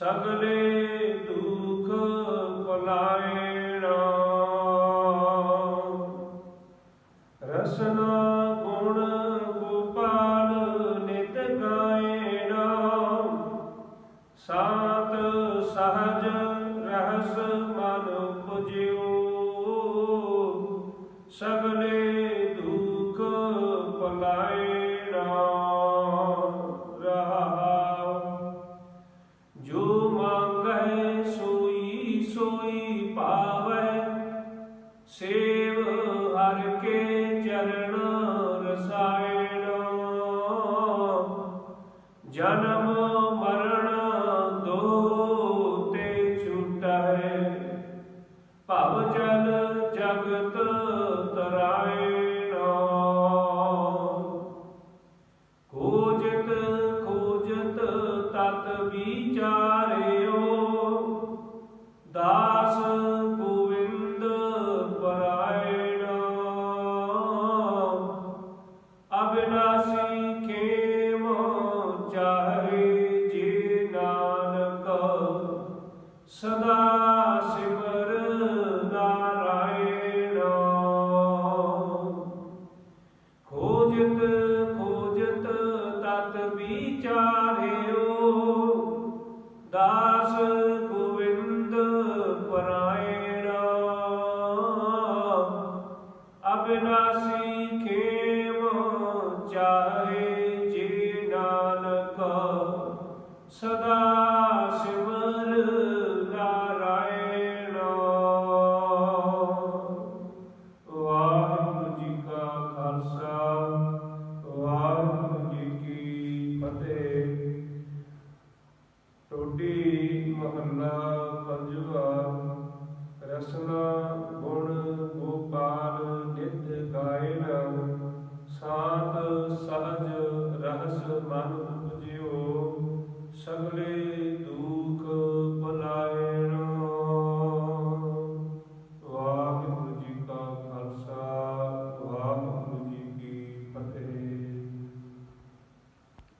ਸਗਲੇ ਦੁਖ ਭੁਲਾਇਣਾ। ਰਸਨਾ ਗੁਣ ਗੋਪਾਲ ਨਿਤ ਗਾਇਣਾ। ਸਾਤ ਸਹਜ ਰਹਿਸ ਮਨ ਪੁਜਿਓ ਸਗਲੇ ਸੋਈ ਸੋਈ ਪਾਵੈ, ਸੇਵ ਹਰ ਕੇ ਚਰਨ ਰਸਾਇਣ। ਜਨਮ ਮਰਨ ਦੋ ਤੇ ਛੁਟੈ ਭਵ ਜਲ ਜਗਤ ਤਰਾਇਣ ਖੋਜਤ ਖੋਜਤ ਤਤ ਵਿਚਾਰਿਓ। ਦਾਸ ਗੋਵਿੰਦ ਪਰਾਇਣ ਅਬਿਨਾਸੀ ਖੇਮ ਚਾਹੇ ਜੀ ਨਾਨਕ ਸਦਾ ਗੁਣ ਗੋਪਾਲ ਨਿਤ ਗਾਇਨ ਸਾਤ ਸਹਜ ਰਹਸ ਮਨ